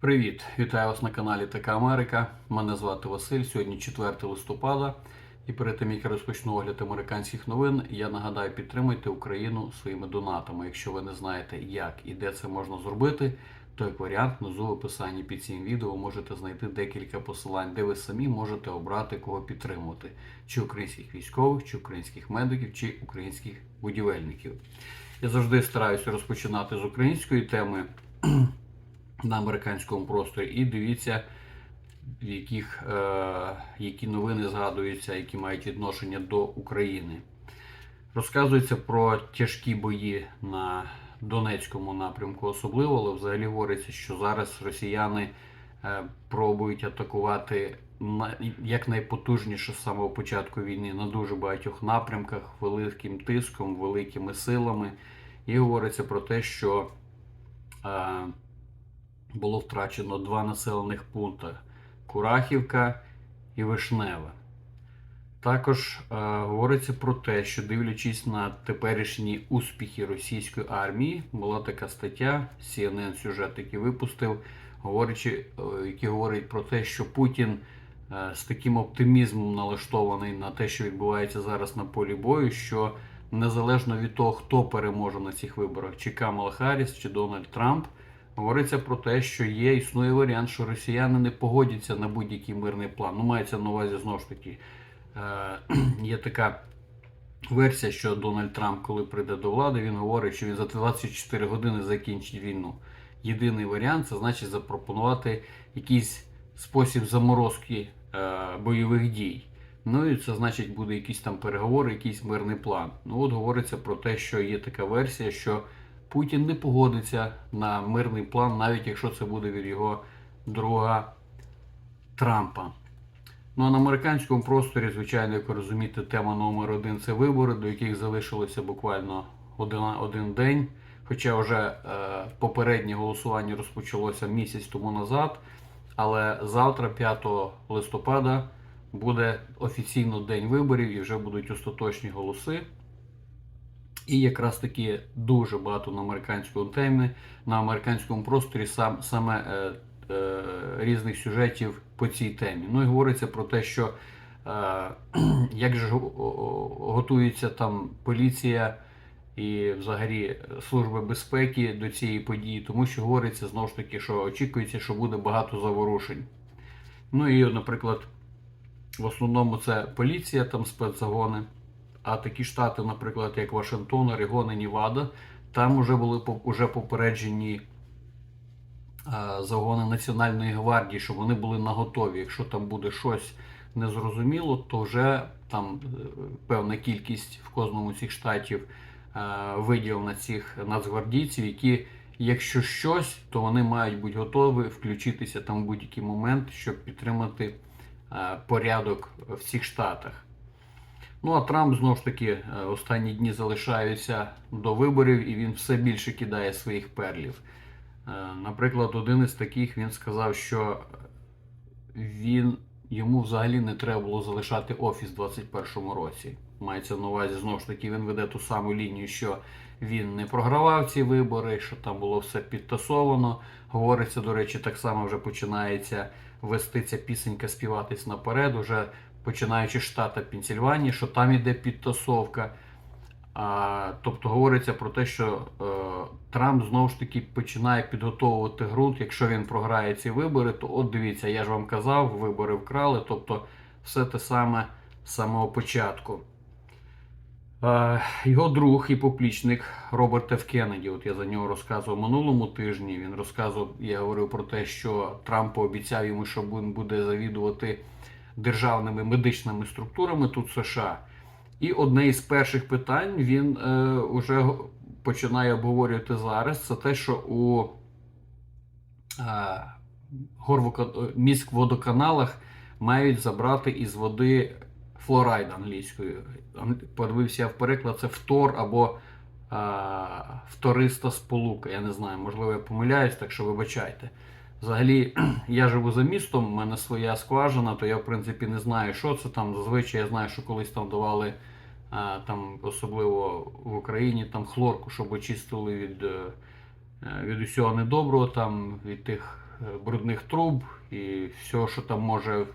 Привіт! Вітаю вас на каналі Така Америка. Мене звати Василь. Сьогодні 4 листопада. І перед тим як я розпочну огляд американських новин, я нагадаю, підтримуйте Україну своїми донатами. Якщо ви не знаєте, як і де це можна зробити, то як варіант внизу в описанні під цим відео можете знайти декілька посилань, де ви самі можете обрати кого підтримувати: чи українських військових, чи українських медиків, чи українських будівельників. Я завжди стараюся розпочинати з української теми на американському просторі. І дивіться, в яких, е, які новини згадуються, які мають відношення до України. Розказується про тяжкі бої на Донецькому напрямку, особливо, але взагалі говориться, що зараз росіяни е, пробують атакувати на- якнайпотужніше з самого початку війни на дуже багатьох напрямках, великим тиском, великими силами. І говориться про те, що е, було втрачено два населених пункти Курахівка і Вишневе. Також е, говориться про те, що дивлячись на теперішні успіхи російської армії, була така стаття, CNN сюжет, який випустив, говорячи, е, який говорить про те, що Путін е, з таким оптимізмом налаштований на те, що відбувається зараз на полі бою, що незалежно від того, хто переможе на цих виборах, чи Камала Харріс, чи Дональд Трамп, говориться про те, що є існує варіант, що росіяни не погодяться на будь-який мирний план. Ну, мається на увазі знову ж таки. Е, є така версія, що Дональд Трамп, коли прийде до влади, він говорить, що він за 24 години закінчить війну. Єдиний варіант це значить запропонувати якийсь спосіб заморозки е, бойових дій. Ну і це значить буде якісь там переговори, якийсь мирний план. Ну от говориться про те, що є така версія, що Путін не погодиться на мирний план, навіть якщо це буде від його друга Трампа. Ну а на американському просторі, звичайно, як ви розумієте, тема номер один це вибори, до яких залишилося буквально один, один день. Хоча вже е, попереднє голосування розпочалося місяць тому назад. Але завтра, 5 листопада, буде офіційно день виборів і вже будуть остаточні голоси. І якраз таки дуже багато на американському темі, на американському просторі сам, саме е, е, різних сюжетів по цій темі. Ну і говориться про те, що е, як же готується там поліція і взагалі служби безпеки до цієї події, тому що говориться знову ж таки, що очікується, що буде багато заворушень. Ну і, наприклад, в основному це поліція, там спецзагони. А такі штати, наприклад, як Вашингтон, Орегон і Нівада, там вже були уже попереджені е, загони Національної гвардії, щоб вони були наготові. Якщо там буде щось незрозуміло, то вже там е, певна кількість в кожному з цих штатів е, виділена цих нацгвардійців, які, якщо щось, то вони мають бути готові включитися там в будь-який момент, щоб підтримати порядок в цих штатах. Ну а Трамп знову ж таки е, останні дні залишаються до виборів і він все більше кидає своїх перлів. Е, Наприклад, один із таких він сказав, що він йому взагалі не треба було залишати офіс у 2021 році. Мається на увазі знову ж таки, він веде ту саму лінію, що він не програвав ці вибори, що там було все підтасовано. Говориться, до речі, так само вже починається вести ця пісенька співатись наперед, уже починаючи з штата Пенсільванії, що там іде підтасовка. А, тобто говориться про те, що е, Трамп знову ж таки починає підготовувати ґрунт. Якщо він програє ці вибори, то от дивіться, я ж вам казав, вибори вкрали. Тобто все те саме з самого початку. Е, його друг і поплічник Роберт Ф. Кеннеді, от я за нього розказував минулому тижні. Він розказував, я говорив про те, що Трамп пообіцяв йому, що він буде завідувати державними медичними структурами тут США. І одне із перших питань він е, вже починає обговорювати зараз. Це те, що у е, міськводоканалах мають забрати із води флорайд англійською. Ан- Подивився в переклад, це фтор або е, вториста сполука. Я не знаю, можливо, я помиляюсь, так що вибачайте. Взагалі, я живу за містом, у мене своя скважина, то я в принципі не знаю, що це там. Зазвичай я знаю, що колись там давали, а, там, особливо в Україні, там хлорку, щоб очистили від, е, від усього недоброго, там, від тих е, брудних труб і все, що там може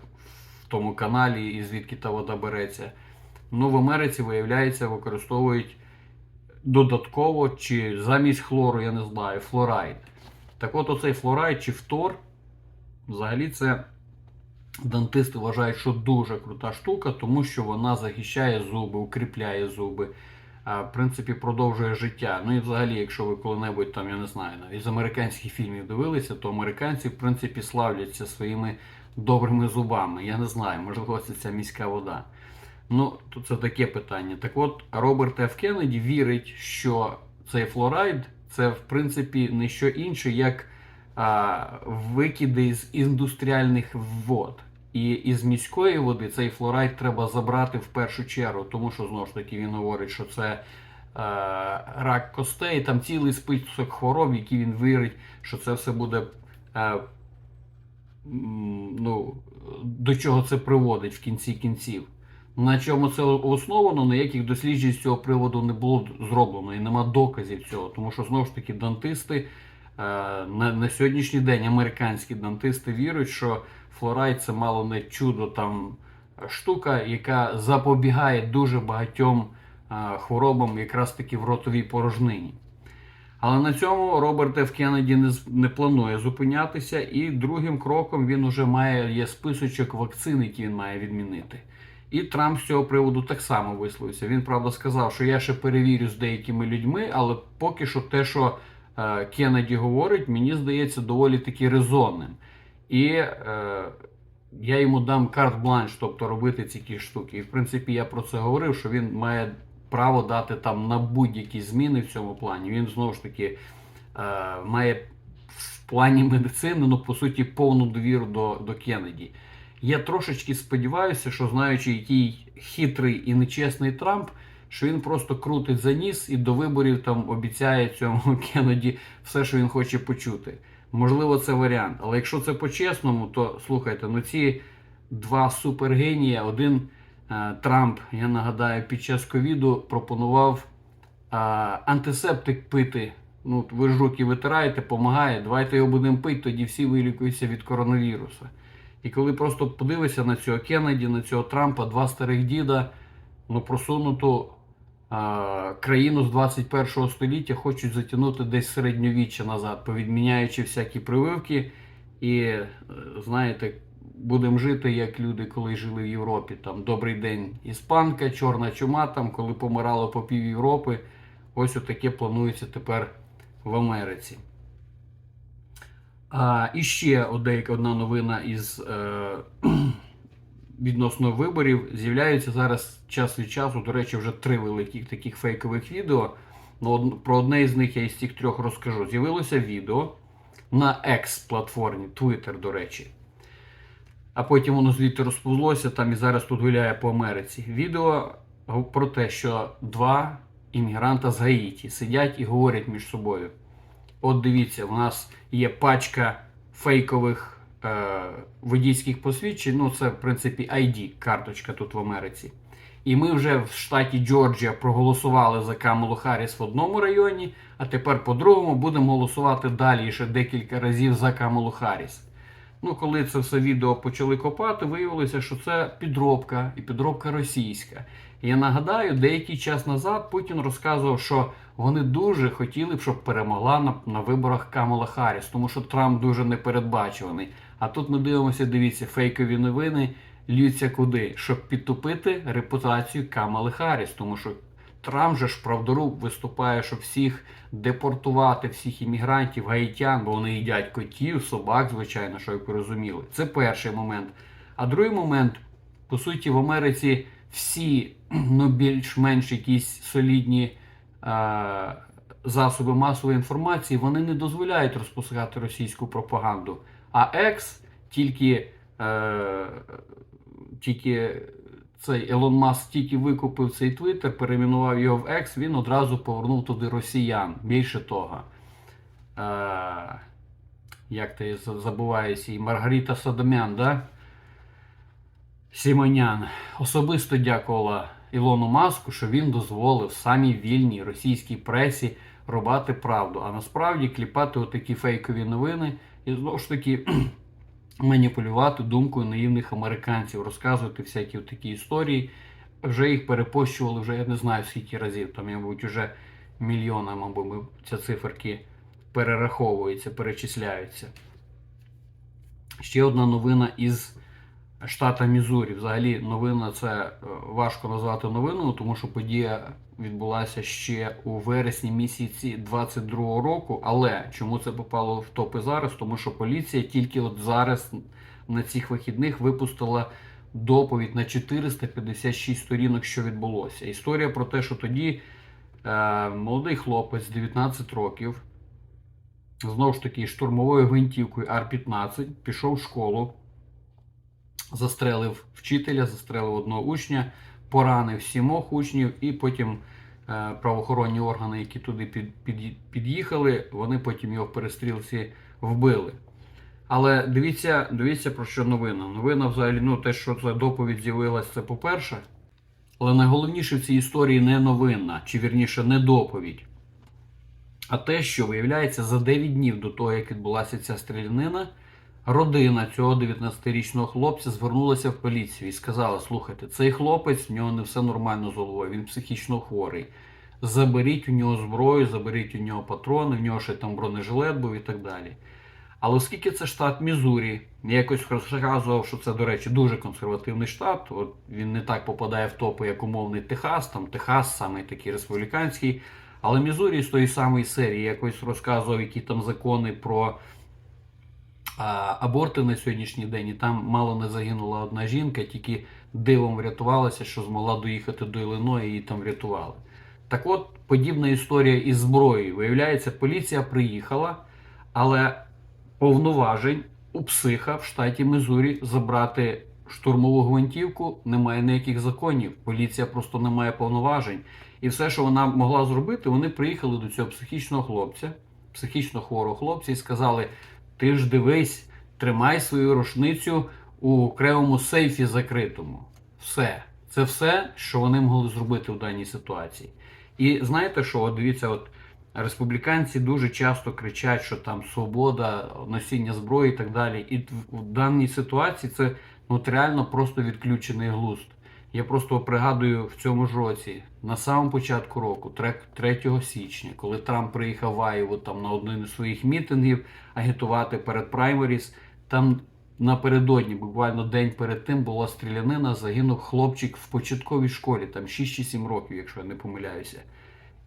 в тому каналі, і звідки та вода береться. Ну, в Америці, виявляється, використовують додатково чи замість хлору, я не знаю, флорайд. Так от оцей флорайд чи фтор, взагалі це дантисти вважають, що дуже крута штука, тому що вона захищає зуби, укріпляє зуби, в принципі, продовжує життя. Ну і взагалі, якщо ви коли-небудь там, я не знаю, навіть з американських фільмів дивилися, то американці, в принципі, славляться своїми добрими зубами. Я не знаю, можливо, це ця міська вода. Ну, то це таке питання. Так от, Роберт Ф. Кеннеді вірить, що цей флорайд це в принципі не що інше, як а, викиди з індустріальних вод. І із міської води цей флорайд треба забрати в першу чергу, тому що знову ж таки він говорить, що це е, рак костей, там цілий список хвороб, які він вірить, що це все буде. Е, ну, до чого це приводить в кінці кінців. На чому це основано, ніяких досліджень з цього приводу не було зроблено і нема доказів цього. Тому що знову ж таки дантисти е, на, на сьогоднішній день американські дантисти вірують, що флорайд це мало не чудо там штука, яка запобігає дуже багатьом е, хворобам, якраз таки в ротовій порожнині. Але на цьому Роберт Ф. Кеннеді не, не планує зупинятися, і другим кроком він уже має є списочок вакцин, які він має відмінити. І Трамп з цього приводу так само висловився. Він правда сказав, що я ще перевірю з деякими людьми, але поки що те, що е, Кеннеді говорить, мені здається доволі таки резонним. І е, я йому дам карт-бланш, тобто робити ці ті штуки. І в принципі я про це говорив, що він має право дати там на будь-які зміни в цьому плані. Він знову ж таки е, має в плані медицини, ну по суті, повну довіру до, до Кеннеді. Я трошечки сподіваюся, що знаючи, який хитрий і нечесний Трамп, що він просто крутить за ніс і до виборів там обіцяє цьому Кеннеді все, що він хоче почути. Можливо, це варіант. Але якщо це по-чесному, то слухайте, ну ці два супергенія, один Трамп, я нагадаю, під час ковіду пропонував е, антисептик пити. Ну, ви ж руки витираєте, помагає, давайте його будемо пити, тоді всі вилікуються від коронавірусу. І коли просто подивишся на цього Кеннеді, на цього Трампа, два старих діда, ну просунуту а, країну з 21 століття хочуть затягнути десь середньовіччя назад, повідміняючи всякі прививки. І е, знаєте, будемо жити як люди, коли жили в Європі. Там добрий день іспанка, чорна чума, там, коли помирало по пів Європи. Ось отаке планується тепер в Америці. А, і ще одна новина із е, відносно виборів. З'являються зараз час від часу, до речі, вже три великих таких фейкових відео. Ну, про одне із них я із цих трьох розкажу. З'явилося відео на X-платформі, Twitter, до речі. А потім воно звідти розповзлося там і зараз тут гуляє по Америці. Відео про те, що два іммігранта з Гаїті сидять і говорять між собою. От дивіться, у нас є пачка фейкових е, водійських посвідчень. Ну, це, в принципі, ID, карточка тут в Америці. І ми вже в штаті Джорджія проголосували за Камелу Харріс в одному районі, а тепер по другому будемо голосувати далі ще декілька разів за Камелу Харріс. Ну, коли це все відео почали копати, виявилося, що це підробка і підробка російська. Я нагадаю, деякий час назад Путін розказував, що вони дуже хотіли б, щоб перемогла на, на виборах Камала Харріс, тому що Трамп дуже непередбачуваний. А тут ми дивимося, дивіться, фейкові новини льються куди, щоб підтопити репутацію Камали Харріс, тому що Трамп же ж правдоруб виступає, щоб всіх депортувати, всіх іммігрантів, гаїтян, бо вони їдять котів, собак, звичайно, що ви розуміли. Це перший момент. А другий момент, по суті, в Америці всі ну, більш-менш якісь солідні е, засоби масової інформації вони не дозволяють розпускати російську пропаганду. А Екс тільки, е, тільки цей Елон Маск тільки викупив цей твіттер, перейменував його в Екс, він одразу повернув туди росіян. Більше того. Е, як ти за- забуваєшся, і Маргарита Садомян, да? Сімонян особисто дякувала Ілону Маску, що він дозволив самій вільній російській пресі робати правду. А насправді кліпати отакі фейкові новини, і знову ж таки маніпулювати думкою наївних американців, розказувати всякі такі історії. Вже їх перепощували, вже я не знаю скільки разів, там, мабуть, вже мільйонами, мабуть, ці циферки перераховуються, перечисляються. Ще одна новина із штата Мізурі. Взагалі, новина це е, важко назвати новиною, тому що подія відбулася ще у вересні місяці 22-го року. Але чому це попало в топи зараз? Тому що поліція тільки от зараз на цих вихідних випустила доповідь на 456 сторінок, що відбулося. Історія про те, що тоді е, молодий хлопець 19 років. Знову ж таки, штурмовою гвинтівкою Ар-15 пішов в школу, застрелив вчителя, застрелив одного учня, поранив сімох учнів, і потім е, правоохоронні органи, які туди під, під, під'їхали, вони потім його в перестрілці вбили. Але дивіться, дивіться про що новина. Новина взагалі, ну те, що ця доповідь з'явилася, це по-перше. Але найголовніше в цій історії не новина, чи вірніше не доповідь. А те, що виявляється, за 9 днів до того, як відбулася ця стрілянина, родина цього 19-річного хлопця звернулася в поліцію і сказала: слухайте, цей хлопець, в нього не все нормально з головою, він психічно хворий. Заберіть у нього зброю, заберіть у нього патрони, в нього ще там бронежилет був і так далі. Але оскільки це штат Мізурі, я якось розказував, що це, до речі, дуже консервативний штат. От він не так попадає в топи, як умовний Техас, там Техас саме такий республіканський. Але Мізурі з тої самої серії якось розказував, які там закони про аборти на сьогоднішній день, і там мало не загинула одна жінка, тільки дивом врятувалася, що змогла доїхати до Іллиної і там врятували. Так от, подібна історія із зброєю. Виявляється, поліція приїхала, але повноважень у психа в штаті Мизурі забрати штурмову гвинтівку немає ніяких законів. Поліція просто не має повноважень. І все, що вона могла зробити, вони приїхали до цього психічного хлопця, психічно хворого хлопця, і сказали: ти ж дивись, тримай свою рушницю у кривому сейфі закритому. Все. Це все, що вони могли зробити в даній ситуації. І знаєте що? От дивіться, от республіканці дуже часто кричать, що там свобода, носіння зброї і так далі. І в даній ситуації це ну, реально просто відключений глузд. Я просто пригадую в цьому ж році, на самому початку року, 3 січня, коли Трамп приїхав в Айву там на один із своїх мітингів агітувати перед праймеріс, там напередодні, буквально день перед тим, була стрілянина, загинув хлопчик в початковій школі, там 6 чи 7 років, якщо я не помиляюся.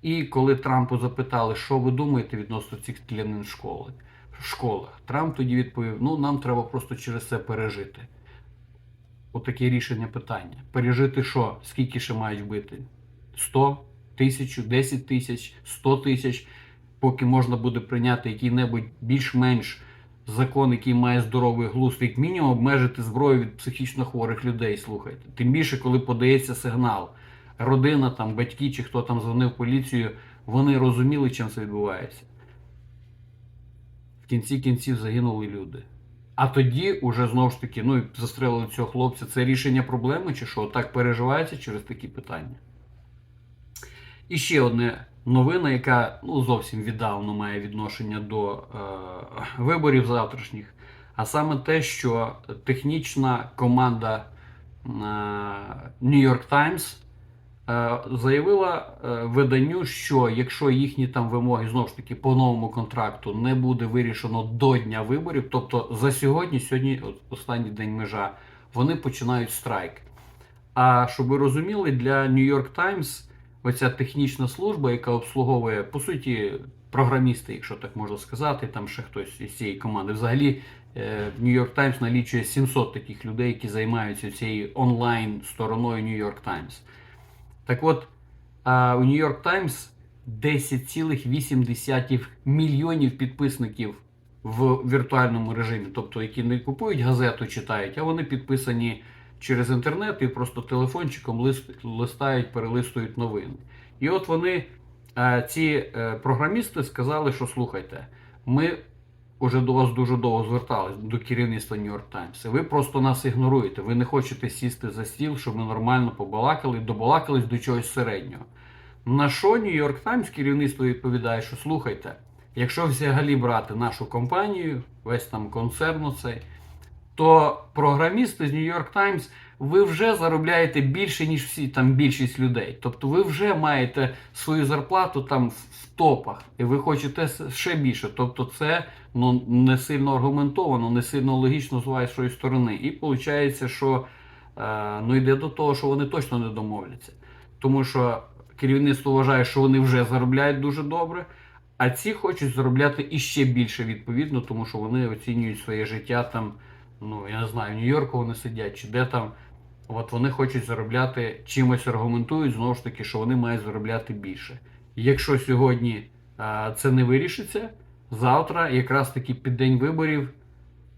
І коли Трампу запитали, що ви думаєте відносно цих стрілянин школи, школах, Трамп тоді відповів: ну нам треба просто через це пережити. Отаке рішення питання. Пережити що? Скільки ще мають вбити? 100, тисячу, 10 тисяч, 100 тисяч, поки можна буде прийняти який-небудь більш-менш закон, який має здоровий глузд, як мінімум обмежити зброю від психічно хворих людей. Слухайте. Тим більше, коли подається сигнал. Родина, там, батьки чи хто там дзвонив поліцію, вони розуміли, чим це відбувається. В кінці кінців загинули люди. А тоді, уже знову ж таки, ну і застрелили цього хлопця. Це рішення проблеми, чи що? Так переживається через такі питання. І ще одна новина, яка ну, зовсім віддавно має відношення до е, виборів завтрашніх. А саме те, що технічна команда е, New York Times заявила е, виданню, що якщо їхні там вимоги знову ж таки по новому контракту не буде вирішено до дня виборів, тобто за сьогодні, сьогодні останній день межа, вони починають страйк. А щоб ви розуміли, для New York Times оця технічна служба, яка обслуговує, по суті, програмісти, якщо так можна сказати, там ще хтось із цієї команди. Взагалі, е, New York Times налічує 700 таких людей, які займаються цією онлайн стороною New York Times. Так от, у York Times 10,8 мільйонів підписників в віртуальному режимі, тобто які не купують газету, читають, а вони підписані через інтернет і просто телефончиком лист, листають, перелистують новини. І от вони, ці е, програмісти, сказали, що слухайте, ми вже до вас дуже довго звертались до керівництва Times. і Ви просто нас ігноруєте. Ви не хочете сісти за стіл, щоб ми нормально побалакали, добалакались до чогось середнього. На що York Times керівництво відповідає, що слухайте, якщо взагалі брати нашу компанію, весь там концерн оцей, то програмісти з York Times ви вже заробляєте більше, ніж всі там більшість людей. Тобто ви вже маєте свою зарплату там в топах, і ви хочете ще більше. Тобто, це ну, не сильно аргументовано, не сильно логічно з вашої сторони. І виходить, що е, ну, йде до того, що вони точно не домовляться. Тому що керівництво вважає, що вони вже заробляють дуже добре. А ці хочуть заробляти іще більше відповідно, тому що вони оцінюють своє життя там, ну я не знаю, в Нью-Йорку вони сидять чи де там. От вони хочуть заробляти чимось аргументують знову ж таки, що вони мають заробляти більше. Якщо сьогодні а, це не вирішиться, завтра, якраз таки під день виборів,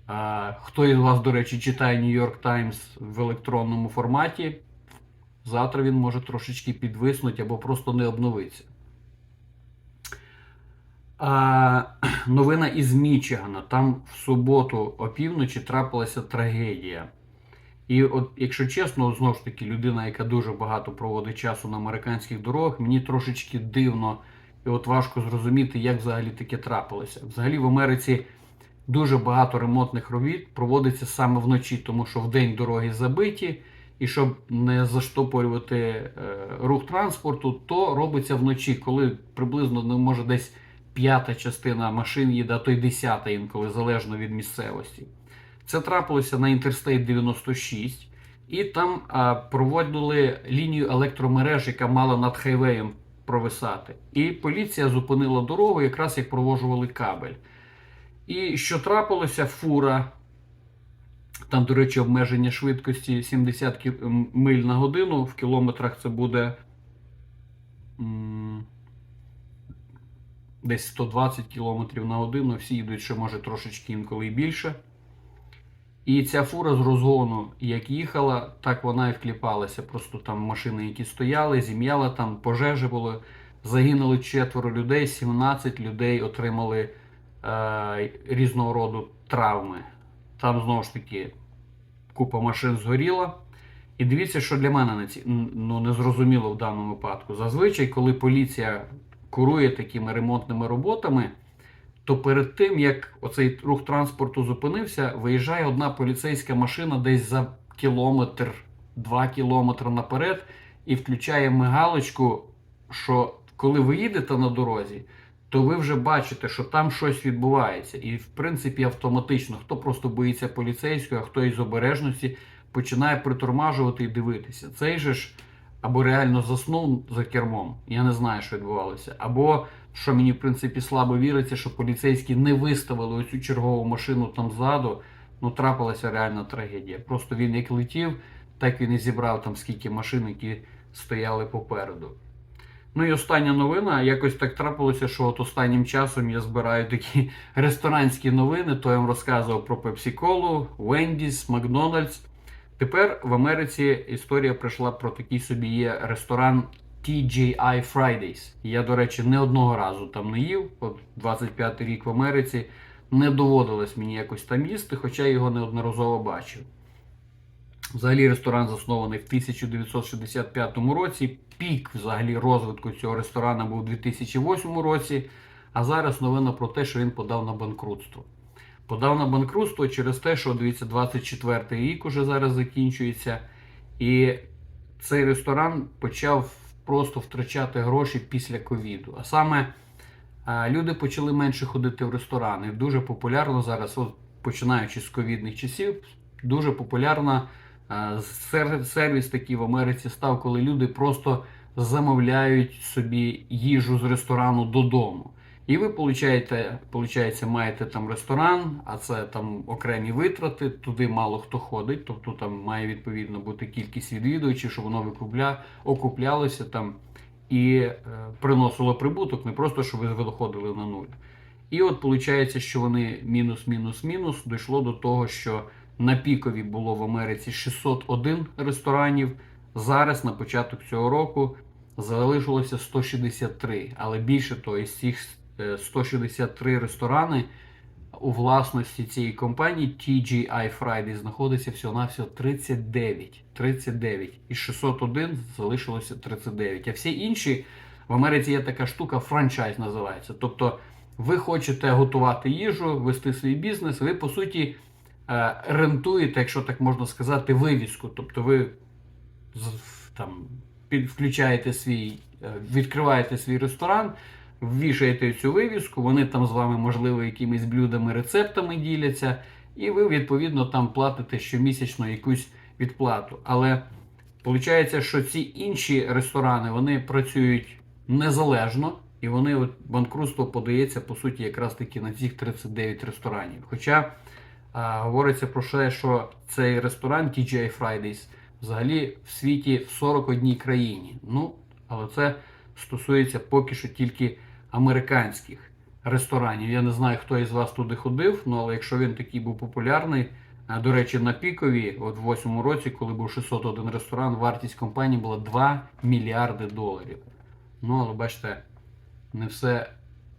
а, хто із вас, до речі, читає York Times в електронному форматі, завтра він може трошечки підвиснути або просто не обновитися. А, новина із Мічигана. Там в суботу опівночі трапилася трагедія. І от, якщо чесно, знову ж таки, людина, яка дуже багато проводить часу на американських дорогах, мені трошечки дивно і от важко зрозуміти, як взагалі таке трапилося. Взагалі в Америці дуже багато ремонтних робіт проводиться саме вночі, тому що вдень дороги забиті, і щоб не заштопорювати е, рух транспорту, то робиться вночі, коли приблизно ну, може десь п'ята частина машин їде, а то й десята інколи, залежно від місцевості. Це трапилося на Interstate 96, і там а, проводили лінію електромереж, яка мала над хайвеєм провисати. І поліція зупинила дорогу, якраз як провожували кабель. І що трапилося, фура. Там, до речі, обмеження швидкості 70 миль на годину. В кілометрах це буде десь 120 км на годину. Всі їдуть ще може трошечки інколи і більше. І ця фура з розгону, як їхала, так вона і вкліпалася. Просто там машини, які стояли, зім'яла там, пожежі були. Загинули четверо людей, 17 людей отримали е, різного роду травми. Там знову ж таки купа машин згоріла. І дивіться, що для мене не, ці, ну, не зрозуміло в даному випадку. Зазвичай, коли поліція курує такими ремонтними роботами, то перед тим, як оцей рух транспорту зупинився, виїжджає одна поліцейська машина десь за кілометр, два кілометри наперед, і включає мигалочку, що коли ви їдете на дорозі, то ви вже бачите, що там щось відбувається. І, в принципі, автоматично, хто просто боїться поліцейського, а хто із обережності починає притормажувати і дивитися. Цей же ж або реально заснув за кермом, я не знаю, що відбувалося, або що мені в принципі слабо віриться, що поліцейські не виставили оцю чергову машину там ззаду. Ну, трапилася реальна трагедія. Просто він як летів, так він і зібрав там скільки машин, які стояли попереду. Ну і остання новина. Якось так трапилося, що от останнім часом я збираю такі ресторанські новини. То я вам розказував про Pepsi-Cola, Wendy's, McDonald's. Тепер в Америці історія прийшла про такий собі є ресторан TGI Fridays. Я, до речі, не одного разу там не їв. От 25 рік в Америці не доводилось мені якось там їсти, хоча я його неодноразово бачив. Взагалі ресторан заснований в 1965 році. Пік взагалі розвитку цього ресторану був у 2008 році. А зараз новина про те, що він подав на банкрутство. Подав на банкрутство через те, що дивіться, 24 рік уже зараз закінчується. І цей ресторан почав просто втрачати гроші після ковіду. А саме люди почали менше ходити в ресторани. Дуже популярно зараз, от, починаючи з ковідних часів, дуже популярна а, сервіс такий в Америці став, коли люди просто замовляють собі їжу з ресторану додому. І ви получаєте, получається, маєте там ресторан, а це там окремі витрати, туди мало хто ходить, тобто там має відповідно бути кількість відвідувачів, щоб воно викупля, окуплялося там і е, приносило прибуток, не просто щоб ви виходили на нуль. І от виходить, що вони мінус, мінус, мінус дійшло до того, що на пікові було в Америці 601 ресторанів. Зараз на початок цього року залишилося 163. Але більше того, із цих 163 ресторани у власності цієї компанії TGI Friday знаходиться всього-навсього 39. 39. Із 601 залишилося 39. А всі інші в Америці є така штука, франчайз називається. Тобто ви хочете готувати їжу, вести свій бізнес, ви по суті е, рентуєте, якщо так можна сказати, вивіску. Тобто ви там включаєте свій, е, відкриваєте свій ресторан, ввішаєте цю вивіску, вони там з вами, можливо, якимись блюдами, рецептами діляться, і ви, відповідно, там платите щомісячно якусь відплату. Але виходить, що ці інші ресторани вони працюють незалежно, і вони от банкрутство подається, по суті, якраз таки на цих 39 ресторанів. Хоча а, говориться про те, що цей ресторан TGI Fridays взагалі в світі в 41 країні. Ну, але це стосується поки що тільки американських ресторанів. Я не знаю, хто із вас туди ходив, ну але якщо він такий був популярний, до речі, на пікові, от в 8 році, коли був 601 ресторан, вартість компанії була 2 мільярди доларів. Ну, але бачите, не все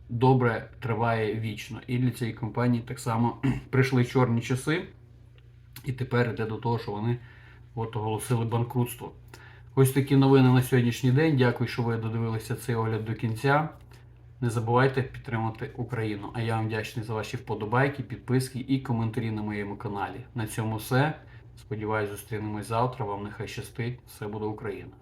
добре триває вічно. І для цієї компанії так само прийшли чорні часи, і тепер йде до того, що вони от оголосили банкрутство. Ось такі новини на сьогоднішній день. Дякую, що ви додивилися цей огляд до кінця. Не забувайте підтримати Україну. А я вам вдячний за ваші вподобайки, підписки і коментарі на моєму каналі. На цьому все. Сподіваюсь, зустрінемось завтра. Вам нехай щастить. Все буде Україна!